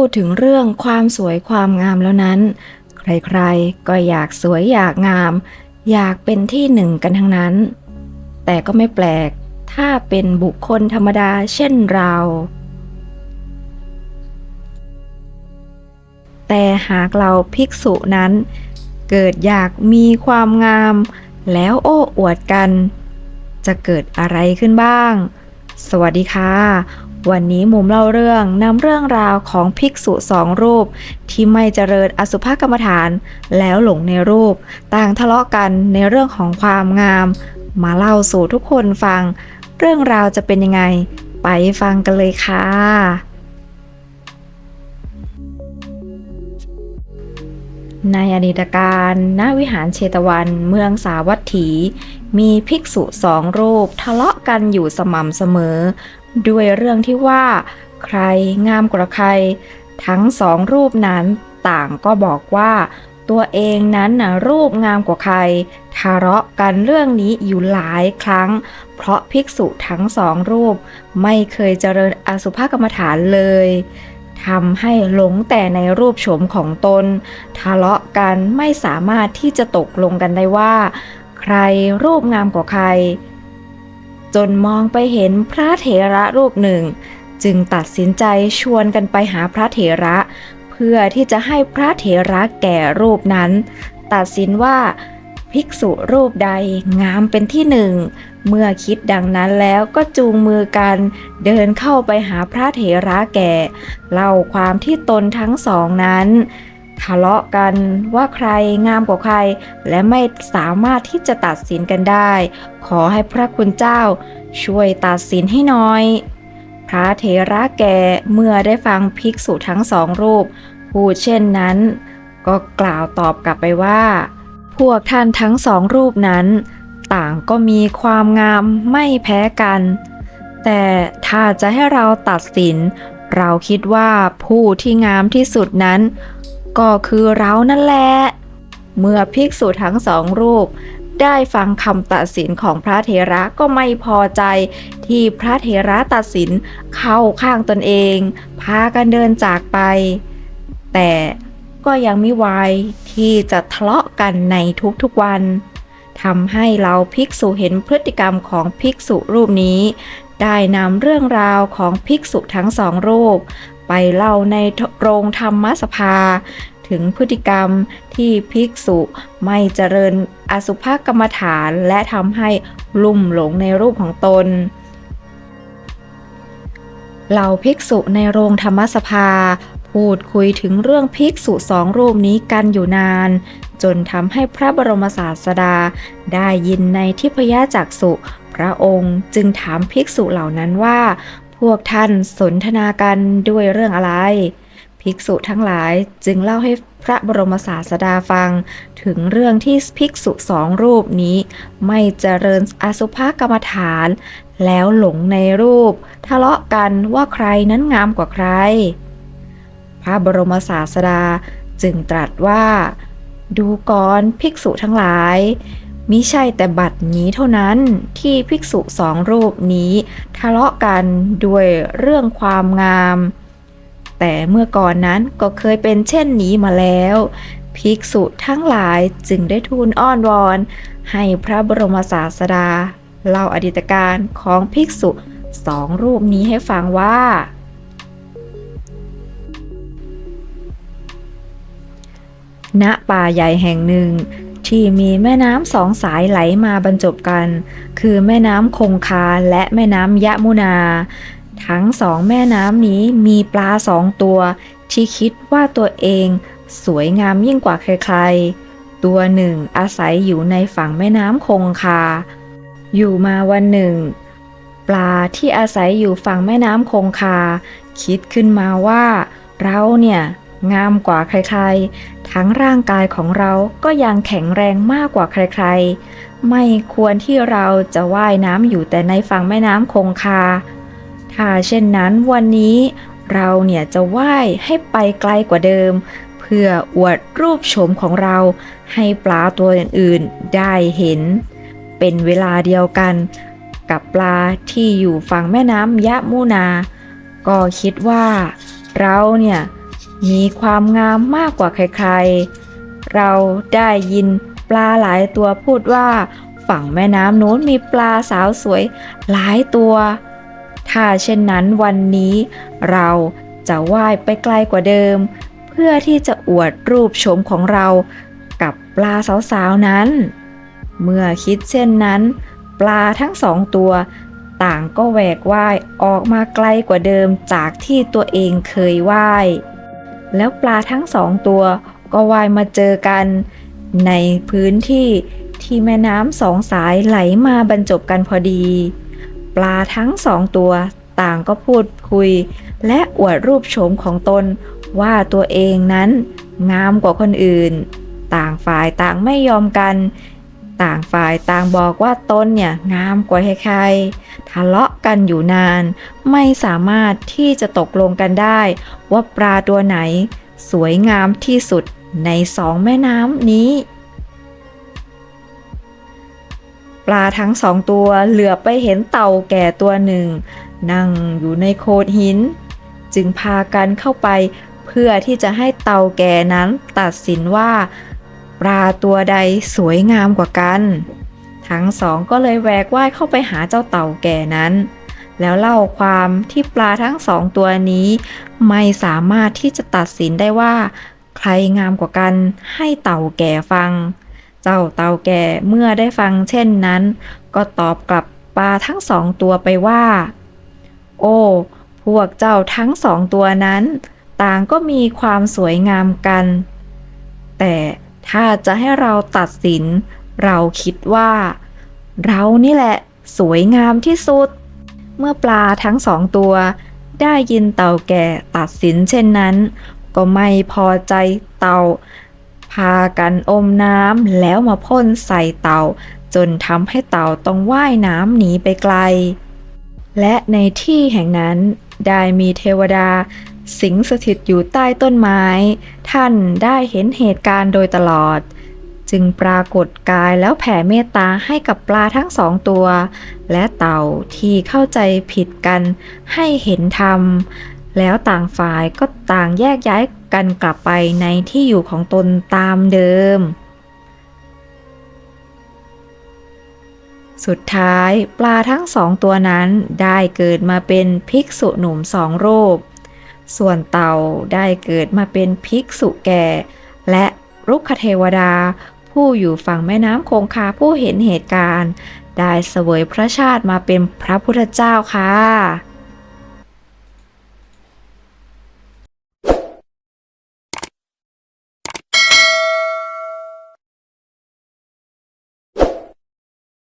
พูดถึงเรื่องความสวยความงามแล้วนั้น ใครๆ ก็อยากสวยอยากงาม อยากเป็นที่หนึ่งกันทั้งนั้น แต่ก็ไม่แปลก ถ้าเป็นบุคคลธรรมดาเช่นเรา แต่หากเราภิกษุนั้น เกิดอยากมีความงาม แล้วโอ้อวดกัน จะเกิดอะไรขึ้นบ้าง สวัสดีค่ะ วันนี้มุมเล่าเรื่องนำเรื่องราวของภิกษุสองรูป ที่ไม่เจริญอสุภกรรมฐาน แล้วหลงในรูป ต่างทะเลาะกันในเรื่องของความงาม มาเล่าสู่ทุกคนฟัง เรื่องราวจะเป็นยังไง ไปฟังกันเลยค่ะ ในอดีตการณวิหารเชตวันเมืองสาวัตถีมีภิกษุสองรูปทะเลาะกันอยู่สม่ำเสมอ ด้วยเรื่องที่ว่า ใครงามกว่าใคร ทั้งสองรูปนั้นต่างก็บอกว่า ตัวเองนั้นนะรูปงามกว่าใครทะเลาะกันเรื่องนี้อยู่หลายครั้ง เพราะภิกษุทั้งสองรูป ไม่เคยเจริญอสุภกรรมฐานเลยทำให้หลงแต่ในรูปโฉมของตน ทะเลาะกันไม่สามารถที่จะตกลงกันได้ว่า ใครรูปงามกว่าใคร จนมองไปเห็นพระเถระรูปหนึ่ง จึงตัดสินใจชวนกันไปหาพระเถระ เพื่อที่จะให้พระเถระแก่รูปนั้น ตัดสินว่าภิกษุรูปใดงามเป็นที่หนึ่ง เมื่อคิดดังนั้นแล้วก็จูงมือกันเดินเข้าไปหาพระเถระแก่ เล่าความที่ตนทั้งสองนั้น ทะเลาะกันว่าใครงามกว่าใคร และไม่สามารถที่จะตัดสินกันได้ ขอให้พระคุณเจ้า ช่วยตัดสินให้หน่อย พระเถระแก่เมื่อได้ฟังภิกษุทั้งสองรูป พูดเช่นนั้น ก็กล่าวตอบกลับไปว่า พวกท่านทั้งสองรูปนั้น ต่างก็มีความงามไม่แพ้กัน แต่ถ้าจะให้เราตัดสิน เราคิดว่าผู้ที่งามที่สุดนั้น ก็คือเรานั่นแหละ เมื่อภิกษุทั้งสองรูป ได้ฟังคำตัดสินของพระเถระก็ไม่พอใจ ที่พระเถระตัดสินเข้าข้างตนเอง พากันเดินจากไป แต่ก็ยังไม่ไวายที่จะทะเลาะกันในทุกๆวันทำให้เราภิกษุเห็นพฤติกรรมของภิกษุรูปนี้ ได้นำเรื่องราวของภิกษุทั้งสองรูป ไปเล่าในโรงธรรมสภา ถึงพฤติกรรมที่ภิกษุไม่เจริญอสุภกรรมฐานและทำให้ลุ่มหลงในรูปของตนเหล่าภิกษุในโรงธรรมสภา พูดคุยถึงเรื่องภิกษุสองรูปนี้กันอยู่นาน จนทำให้พระบรมศาสดา ได้ยินในทิพยจักษุพระองค์จึงถามภิกษุเหล่านั้นว่า พวกท่านสนทนากันด้วยเรื่องอะไร ภิกษุทั้งหลายจึงเล่าให้พระบรมศาสดาฟัง ถึงเรื่องที่ภิกษุสองรูปนี้ ไม่เจริญอสุภกรรมฐาน แล้วหลงในรูป ทะเลาะกันว่าใครนั้นงามกว่าใคร พระบรมศาสดาจึงตรัสว่า ดูก่อนภิกษุทั้งหลาย มิใช่แต่บัดนี้เท่านั้นที่ภิกษุสองรูปนี้ทะเลาะกันด้วยเรื่องความงาม แต่เมื่อก่อนนั้นก็เคยเป็นเช่นนี้มาแล้ว ภิกษุทั้งหลายจึงได้ทูลอ้อนวอน ให้พระบรมศาสดาเล่าอดีตการของภิกษุสองรูปนี้ให้ฟังว่า ณป่าใหญ่แห่งหนึ่ง ที่มีแม่น้ำสองสายไหลมาบรรจบกัน คือแม่น้ำคงคาและแม่น้ำยะมุนา ทั้งสองแม่น้ำนี้มีปลาสองตัว ที่คิดว่าตัวเองสวยงามยิ่งกว่าใครๆ ตัวหนึ่งอาศัยอยู่ในฝั่งแม่น้ำคงคา อยู่มาวันหนึ่ง ปลาที่อาศัยอยู่ฝั่งแม่น้ำคงคา คิดขึ้นมาว่า เราเนี่ยงามกว่าใครๆ ทั้งร่างกายของเราก็ยังแข็งแรงมากกว่าใครๆ ไม่ควรที่เราจะว่ายน้ำอยู่แต่ในฝั่งแม่น้ำคงคา ถ้าเช่นนั้นวันนี้เราเนี่ยจะว่ายให้ไปไกลกว่าเดิม เพื่ออวดรูปโฉมของเราให้ปลาตัวอื่นๆได้เห็น เป็นเวลาเดียวกัน กับปลาที่อยู่ฝั่งแม่น้ำยะมุนา ก็คิดว่าเราเนี่ย มีความงามมากกว่าใครๆ เราได้ยินปลาหลายตัวพูดว่า ฝั่งแม่น้ำโน้นมีปลาสาวสวยหลายตัว ถ้าเช่นนั้นวันนี้เราจะว่ายไปไกลกว่าเดิม เพื่อที่จะอวดรูปโฉมของเรากับปลาสาวๆนั้น เมื่อคิดเช่นนั้น ปลาทั้งสองตัว ต่างก็แหวกว่ายออกมาไกลกว่าเดิมจากที่ตัวเองเคยว่าย แล้วปลาทั้งสองตัวก็ว่ายมาเจอกัน ในพื้นที่ที่แม่น้ำสองสายไหลมาบรรจบกันพอดี ปลาทั้งสองตัวต่างก็พูดคุย และอวดรูปโฉมของตนว่าตัวเองนั้นงามกว่าคนอื่น ต่างฝ่ายต่างไม่ยอมกัน ต่างฝ่ายต่างบอกว่าตนเนี่ยงามกว่าใครๆ ทะเลาะกันอยู่นาน ไม่สามารถที่จะตกลงกันได้ ว่าปลาตัวไหน สวยงามที่สุดในสองแม่น้ำนี้ ปลาทั้งสองตัวเหลือไปเห็นเต่าแก่ตัวหนึ่ง นั่งอยู่ในโขดหิน จึงพากันเข้าไปเพื่อที่จะให้เต่าแก่นั้นตัดสินว่า ปลาตัวใดสวยงามกว่ากัน ทั้งสองก็เลยแหวกว่ายเข้าไปหาเจ้าเต่าแก่นั้น แล้วเล่าความที่ปลาทั้งสองตัวนี้ ไม่สามารถที่จะตัดสินได้ว่า ใครงามกว่ากันให้เต่าแก่ฟัง เจ้าเต่าแก่เมื่อได้ฟังเช่นนั้น ก็ตอบกลับปลาทั้งสองตัวไปว่า โอ้พวกเจ้าทั้งสองตัวนั้น ต่างก็มีความสวยงามกัน แต่ ถ้าจะให้เราตัดสิน เราคิดว่า เรานี่แหละ สวยงามที่สุด เมื่อปลาทั้งสองตัว ได้ยินเต่าแก่ตัดสินเช่นนั้น ก็ไม่พอใจเต่า พากันอมน้ำแล้วมาพ่นใส่เต่า จนทำให้เต่าต้องว่ายน้ำหนีไปไกล และในที่แห่งนั้นได้มีเทวดา สิงสถิตอยู่ใต้ต้นไม้ ท่านได้เห็นเหตุการณ์โดยตลอด จึงปรากฏกายแล้วแผ่เมตตาให้กับปลาทั้งสองตัว และเต่าที่เข้าใจผิดกันให้เห็นธรรม แล้วต่างฝ่ายก็ต่างแยกย้ายกันกลับไปในที่อยู่ของตนตามเดิม สุดท้ายปลาทั้งสองตัวนั้นได้เกิดมาเป็นภิกษุหนุ่มสองรูป ส่วนเต่าได้เกิดมาเป็นภิกษุแก่ และรุกขเทวดา ผู้อยู่ฝั่งแม่น้ำคงคาผู้เห็นเหตุการณ์ ได้เสวยพระชาติมาเป็นพระพุทธเจ้าค่ะ